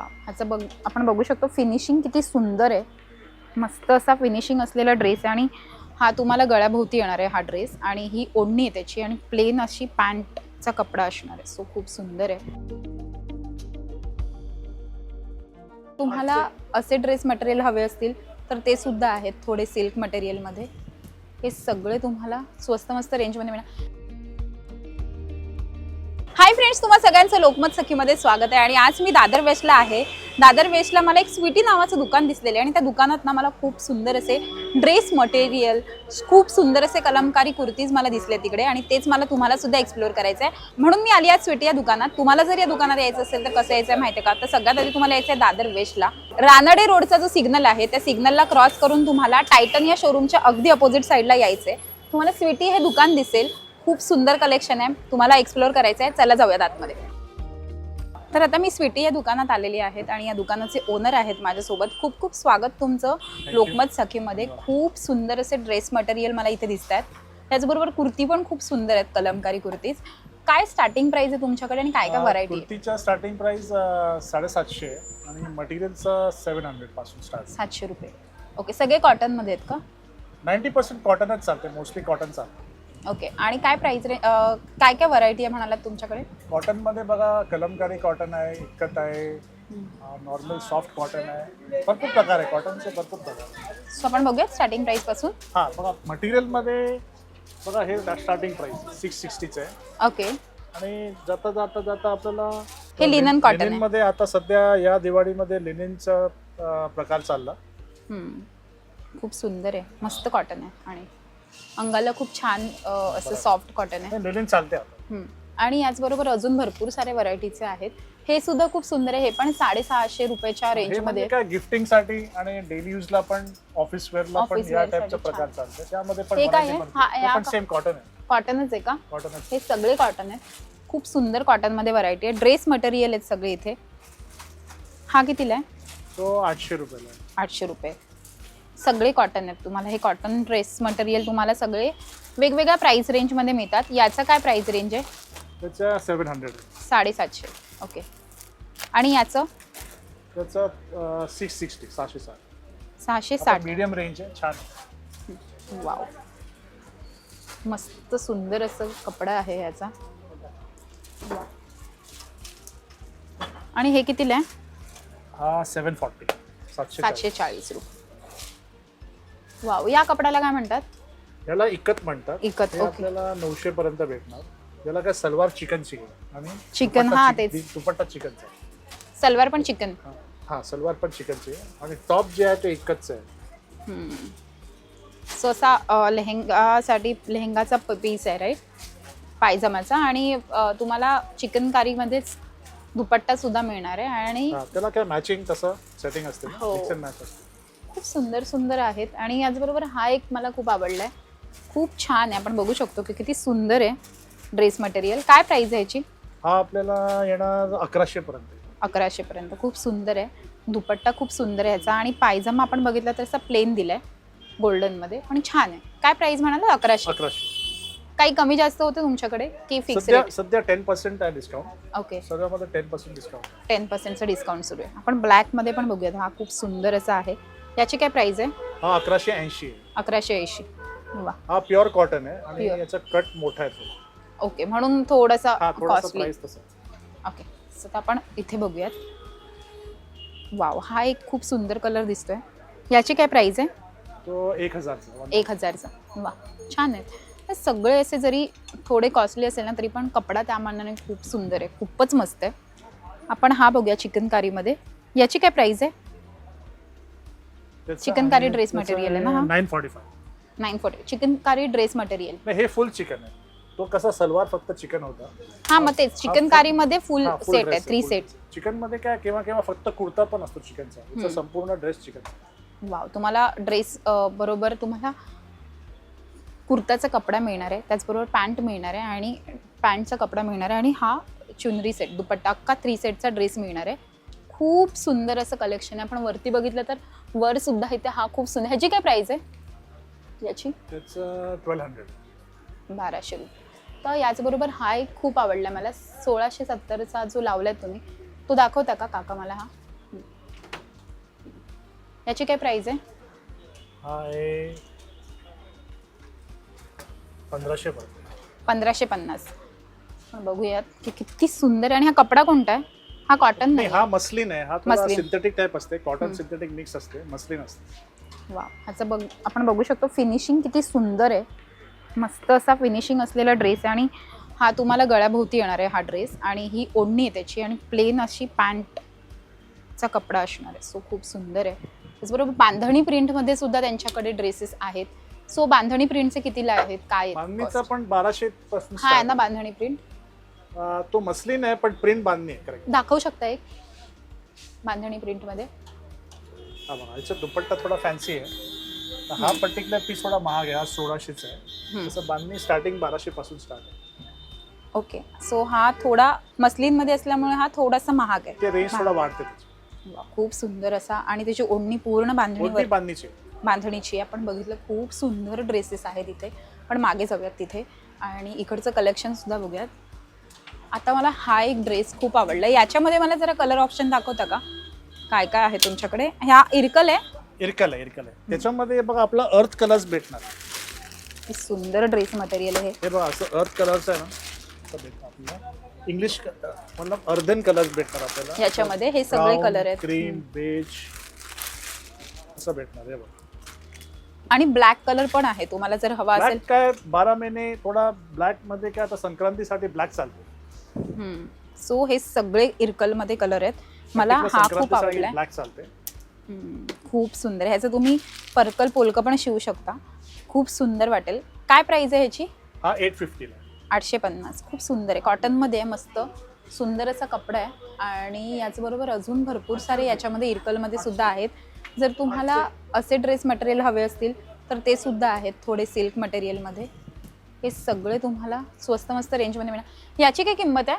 वा ह्याचं बघ आपण बघू शकतो फिनिशिंग किती सुंदर आहे. मस्त असा फिनिशिंग असलेला ड्रेस आहे आणि हा तुम्हाला गळ्याभोवती येणार आहे हा ड्रेस आणि ही ओढणी आहे त्याची आणि प्लेन अशी पॅन्टचा कपडा असणार आहे. सो खूप सुंदर आहे. तुम्हाला असे ड्रेस मटेरियल हवे असतील तर ते सुद्धा आहेत थोडे सिल्क मटेरियलमध्ये हे सगळे तुम्हाला स्वस्त मस्त रेंजमध्ये मिळणार. हाय फ्रेंड्स तुम्हा सगळ्यांचं लोकमत सखीमध्ये स्वागत आहे. आणि आज मी दादर वेस्टला आहे. दादर वेस्टला मला एक स्वीटी नावाचं दुकान दिसलेलं आहे. आणि त्या दुकानात ना मला खूप सुंदर असे ड्रेस मटेरियल खूप सुंदर असे कलमकारी कुर्तीज मला दिसले तिकडे. आणि तेच मला तुम्हाला सुद्धा एक्सप्लोर करायचं आहे म्हणून मी आली आज स्वीटी या दुकानात. तुम्हाला जर या दुकानात यायचं असेल तर कसं यायचं आहे माहिती आहे का? तर सगळ्यात आधी तुम्हाला यायचं आहे दादर वेस्टला रानडे रोडचा जो सिग्नल आहे त्या सिग्नलला क्रॉस करून तुम्हाला टायटन या शोरूमच्या अगदी अपोजिट साईडला यायचं आहे तुम्हाला स्वीटी हे दुकान दिसेल. खूप सुंदर कलेक्शन आहे. तुम्हाला एक्सप्लोर करायचं आहे चला जाऊयात आतमध्ये. तर आता मी स्वीटी या दुकानात आलेली आहेत आणि या दुकानाचे ओनर आहेत माझ्यासोबत. खूप खूप स्वागत तुमचं. लोकमत सखीमध्ये खूप सुंदर असे ड्रेस मटेरियल मला इथे दिसत आहेत त्याचबरोबर कुर्ती पण खूप सुंदर आहेत कलमकारी कुर्तीज. काय स्टार्टिंग प्राइस आहे तुमच्याकडे आणि काय काय व्हरायटी कुर्तीच्या स्टार्टिंग प्राइस साडेसातशे आणि मटेरियलचं सेवन हंड्रेडपासून स्टार्ट सातशे रुपये. ओके सगळे कॉटनमध्ये आहेत का? नाईन्टी पर्सेंट कॉटनच चालते मोस्टली कॉटन चालते ओके. आणि काय प्राइस रे अं, काय काय व्हरायटी आहे म्हणालात तुमच्याकडे? कॉटनमध्ये बघा कलमकारी कॉटन आहे इक्कत आहे नॉर्मल सॉफ्ट कॉटन आहे. भरपूर प्रकार आहे कॉटनचे भरपूर प्रकार आहे. सो आपण बघूया स्टार्टिंग प्राइसपासून. हां बघा मटेरियलमध्ये बघा हे स्टार्टिंग प्राइस सिक्स सिक्स्टीचं आहे ओके. आणि जाता जाता जाता आपल्याला हे linen cotton आहे. मध्ये आता सध्या या दिवाळीमध्ये लिनेनचा प्रकार चालला. हम्म. खूप सुंदर आहे. मस्त कॉटन आहे. आणि अंगाला खूप छान अं, असं सॉफ्ट कॉटन आहे. चालते आता हम्म. आणि याचबरोबर अजून भरपूर सारे व्हरायटीचे आहेत. हे सुद्धा खूप सुंदर आहे. हे पण साडेसहाशे रुपयाच्या हे रेंजमध्ये म्हणजे काय गिफ्टिंगसाठी आणि डेली यूजला पण ऑफिस वेअरला पण Office या wear टाइपचा साठी प्रकार छान. चालते त्यामध्ये पण हे काय variety आहे? भरपूर. हा, हे या पण का? सेम कॉटन आहे. कॉटनच आहे का? कॉटनच हे सगळे कॉटन आहेत. खूप सुंदर कॉटनमध्ये व्हरायटी आहे. ड्रेस मटेरियल आहेत सगळे इथे. हा कितीला आहे? तो आठशे रुपयाला आहे. आठशे रुपये. सगळे कॉटन आहेत. तुम्हाला हे कॉटन ड्रेस मटेरियल तुम्हाला सगळे वेगवेगळ्या प्राइस रेंजमध्ये मिळतात. याचं काय प्राइस रेंज आहे? त्याच्या सेवन हंड्रेड साडेसातशे. ओके आणि याचं? त्याचं सिक्स सिक्स्टी सहाशे साठ. सहाशे साठ. मीडियम रेंज आहे छान वाव मस्त सुंदर असं कपडा आहे याचा. वाव. आणि हे कितीला आहे? हा सेवन फॉर्टी सातशे सातशे चाळीस रुपये. वाव या कपड्याला काय म्हणतात. याला इकत म्हणतात इकत, हे ओके. आपल्याला नऊशे पर्यंत भेटणार याला काय सलवार चिकनची आहे आणि चिकन, दुपट्टा हा, चिक- तेच. दुपट्टा चिकनचा आहे. सलवार पण चिकन हा. हा सलवार पण चिकनची आहे आणि टॉप जे आहे ते इकतच आहे सो असा अ, लेहेंगासाठी लेहेंगाचा पीस आहे राईट पायजमाचा आणि अ, तुम्हाला चिकनकारीमध्येच दुपट्टा सुद्धा मिळणार आहे आणि हा, त्याला काय मॅचिंग तसं सेटिंग असते हो. मिक्स अँड मॅच असते खूप सुंदर सुंदर आहेत आणि याचबरोबर हा एक मला खूप आवडला आहे खूप छान आहे. आपण बघू शकतो की किती सुंदर आहे ड्रेस मटेरियल. काय प्राईज आहे याची? हा आपल्याला येणार अकराशे पर्यंत. अकराशेपर्यंत खूप सुंदर आहे. दुपट्टा खूप सुंदर आहे ह्याचा आणि पायजमा आपण बघितला तर असा प्लेन दिलाय गोल्डनमध्ये आणि छान आहे. काय प्राईस म्हणाला? अकराशे. अकराशे. काही कमी जास्त होतं तुमच्याकडे? की फिक्स सध्या रेट सध्या टेन पर्सेंट आहे डिस्काउंट ओके सगळ्यामध्ये टेन पर्सेंट डिस्काउंट टेन पर्सेंटचं डिस्काउंट सुरू आहे. आपण ब्लॅकमध्ये पण बघूयात. हा खूप सुंदर असा आहे. याची काय प्राईस आहे? हा अकराशे ऐंशी अकराशे ऐंशी. वा. हा प्युअर कॉटन आहे आणि Pure. याचा कट मोठा आहे थोडा. ओके म्हणून थोडासा हा थोडासा कॉस्टली प्राइस तसा. ओके सो आता आपण इथे बघूयात. वाव हा एक खूप सुंदर कलर दिसतोय. याची काय प्राईस आहे? तो एक हजारचा. एक हजारचा. वा छान आहे. हे सगळे असे जरी थोडे कॉस्टली असेल ना तरी पण कपडा त्या मानाने खूप सुंदर आहे. खूपच मस्त आहे. आपण हा बघूया चिकनकारीमध्ये. याची काय प्राईस आहे? चिकनकारी त्याचा material आहे ना हा? 945 nine forty chikankari dress material हे फुल चिकन आहे. तो कसा सलवार फक्त चिकन होता. हा मग तेच. चिकनकारीमध्ये फुल हा, full सेट dress आहे थ्री full सेट. चिकनमध्ये काय केव्हा केव्हा फक्त कुर्ता पण असतो चिकनचा. हम्म. संपूर्ण ड्रेस चिकन. वाव तुम्हाला ड्रेस बरोबर तुम्हाला कुर्ताचा कपडा मिळणार आहे त्याचबरोबर पॅन्ट मिळणार आहे आणि पॅन्टचा कपडा मिळणार आहे आणि हा चुनरी सेट दुपट्टा अख्खा थ्री सेटचा ड्रेस मिळणार आहे. खूप सुंदर असं कलेक्शन आहे. आपण वरती बघितलं तर वर सुद्धा इथे हा खूप सुंदर ह्याची काय प्राईस आहे? याची? त्याचं ट्वेल्व हंड्रेड बाराशे रुपये. तर याचबरोबर हा एक खूप आवडला मला. सोळाशे सत्तरचा जो लावलाय तुम्ही तो दाखवता का काका मला हा? याची काय प्राइस आहे? हा आहे पंधराशे पडतो. पंधराशे पन्नास. बघूयात की किती सुंदर आहे. आणि हा कपडा कोणता आहे? हा कॉटन नाही हा मसलिन आहे. हा थोडा मसलिन. सिंथेटिक टाईप असते. कॉटन. सिंथेटिक मिक्स असते. मसलिन असते. वा ह्याचं बघ आपण बघू शकतो फिनिशिंग किती सुंदर आहे. मस्त असा फिनिशिंग असलेला ड्रेस आहे आणि हा तुम्हाला गळ्याभोवती येणार आहे हा ड्रेस आणि ही ओढणी आहे त्याची आणि प्लेन अशी पॅन्टचा कपडा असणार आहे. सो खूप सुंदर आहे. त्याचबरोबर बांधणी प्रिंटमध्ये सुद्धा त्यांच्याकडे ड्रेसेस आहेत. सो बांधणी प्रिंटचे कितीला आहेत? काय आहेत बांधणीचा cost? पण बाराशे पासून हा आहे start. ना बांधणी प्रिंट. अं, तो मसलिन आहे पण प्रिंट बांधणी आहे करेक्ट दाखवू शकता एक? बांधणी प्रिंटमध्ये हा बघा याचा दुपट्टा थोडा फॅन्सी आहे. तर हा. पर्टिक्युलर पीस थोडा महाग आहे हा सोळाशेच आहे. तसं बांधणी स्टार्टिंग बाराशे पासून स्टार्ट आहे. ओके. सो हा थोडा मसलिनमध्ये असल्यामुळे हा थोडासा महाग आहे. ते रेंज थोडा वाढते त्याची. वा, खूप सुंदर असा. आणि त्याची ओढणी पूर्ण बांधणीवर ओढणी बांधणीची आहे. बांधणीची. आपण बघितलं खूप सुंदर ड्रेसेस आहेत इथे. पण मागे जाऊयात तिथे. आणि इकडचं कलेक्शन सुद्धा बघूयात. आता मला हा एक ड्रेस खूप आवडला. याच्यामध्ये मला जरा कलर ऑप्शन दाखवता का? काय काय आहे तुमच्याकडे? ह्या इरकल आहे? इरकल आहे इरकल आहे. त्याच्यामध्ये बघा आपला अर्थ कलर्स भेटणार. हे सुंदर ड्रेस मटेरियल आहे हे. बघा असं अर्थ कलर्स आहे ना. असं भेटणार आपल्याला. इंग्लिश मतलब अर्धन कलर्स भेटणार आपल्याला. याच्यामध्ये हे सगळे कलर आहेत. क्रीम बेज असं भेटणार आहे बघा. आणि ब्लॅक कलर पण आहे. तुम्हाला जर हवा असेल. ब्लॅक काय बारा महिने थोडा ब्लॅकमध्ये काय आता संक्रांतीसाठी ब्लॅक चालतो सो हे सगळे इरकलमध्ये कलर आहेत. मला हा खूप आवडलाय. खूप सुंदर ह्याचं तुम्ही पर्कल पोलकं पण शिवू शकता. खूप सुंदर वाटेल. काय प्राइस आहे ह्याची? हा एट फिफ्टीला आठशे पन्नास. खूप सुंदर आहे. कॉटनमध्ये मस्त सुंदर असा कपडा आहे. आणि याचबरोबर अजून भरपूर सारे याच्यामध्ये इरकलमध्ये सुद्धा आहेत. जर तुम्हाला असे ड्रेस मटेरियल हवे असतील तर ते सुद्धा आहेत थोडे सिल्क मटेरियलमध्ये हे सगळे तुम्हाला स्वस्त मस्त रेंजमध्ये मिळणार. याची काय किंमत आहे?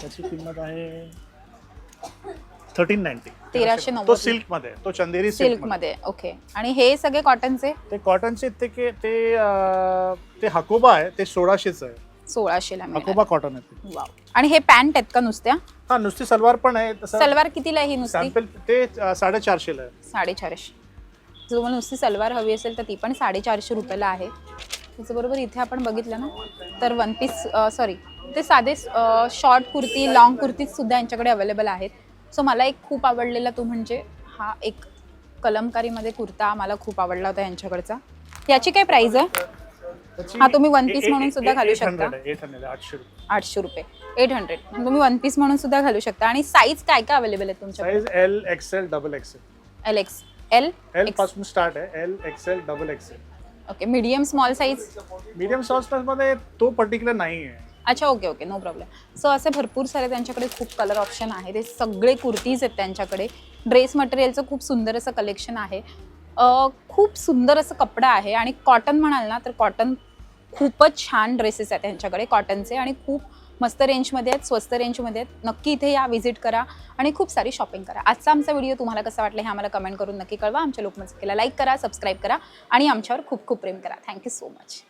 त्याची किंमत आहे थर्टीन नाईन्टी तेराशे तो नव्वद. सिल्कमध्ये तो चंदेरी सिल्क सिल्कमध्ये ओके आणि हे सगळे कॉटनचे ते कॉटनचे ते के- ते अं, ते हकोबा आहे ते सोळाशेच आहे. सोळाशेला मिळणार. हकोबा कॉटन आहे ते. वाव आणि हे पॅन्ट आहेत का नुसत्या? हा नुसती सलवार पण आहे तसं सलवार कितीला आहे ही नुसती? सॅम्पल ते अं, साडेचारशेला आहे. साडेचारशे. जर तुम्हाला नुसती सलवार हवी असेल तर ती पण साडेचारशे रुपयाला आहे. त्याच्याबरोबर इथे आपण बघितलं ना तर वन पीस सॉरी ते साधे शॉर्ट कुर्ती लॉंग कुर्तीज सुद्धा यांच्याकडे अवेलेबल आहेत. सो मला एक खूप आवडलेला तो म्हणजे हा एक कलमकारीमध्ये कुर्ता मला खूप आवडला होता यांच्याकडचा. याची काय प्राइस आहे? हा, तुम्ही ए- ए- म्हणून सुद्धा घालू 800 शकता. आहे, 800 आहे, आठशे रुपये. एट हंड्रेड तुम्ही वन पीस म्हणून सुद्धा घालू शकता. आणि साईज काय काय अवेलेबल आहे तुमच्याकडे? Size L XL double XL L X L एलपासून start आहे L XL double XL okay medium small size medium सॉसमध्ये तो पर्टिक्युलर नाही आहे. अच्छा okay okay no problem so असे भरपूर सारे त्यांच्याकडे खूप कलर ऑप्शन आहे ते सगळे कुर्तीज आहेत त्यांच्याकडे. ड्रेस मटेरियलचं खूप सुंदर असं कलेक्शन आहे. अं, खूप सुंदर असं कपडा आहे आणि कॉटन म्हणाल ना तर कॉटन खूपच छान ड्रेसेस आहेत त्यांच्याकडे कॉटनचे आणि खूप मस्त रेंजमध्ये आहेत स्वस्त रेंजमध्ये आहेत. नक्की इथे या व्हिजिट करा आणि खूप सारी शॉपिंग करा. आजचा आमचा व्हिडिओ तुम्हाला कसा वाटला हे आम्हाला कमेंट करून नक्की कळवा. आमच्या लोकमत लाईक करा सबस्क्राईब करा आणि आमच्यावर खूप खूप प्रेम करा. Thank you so much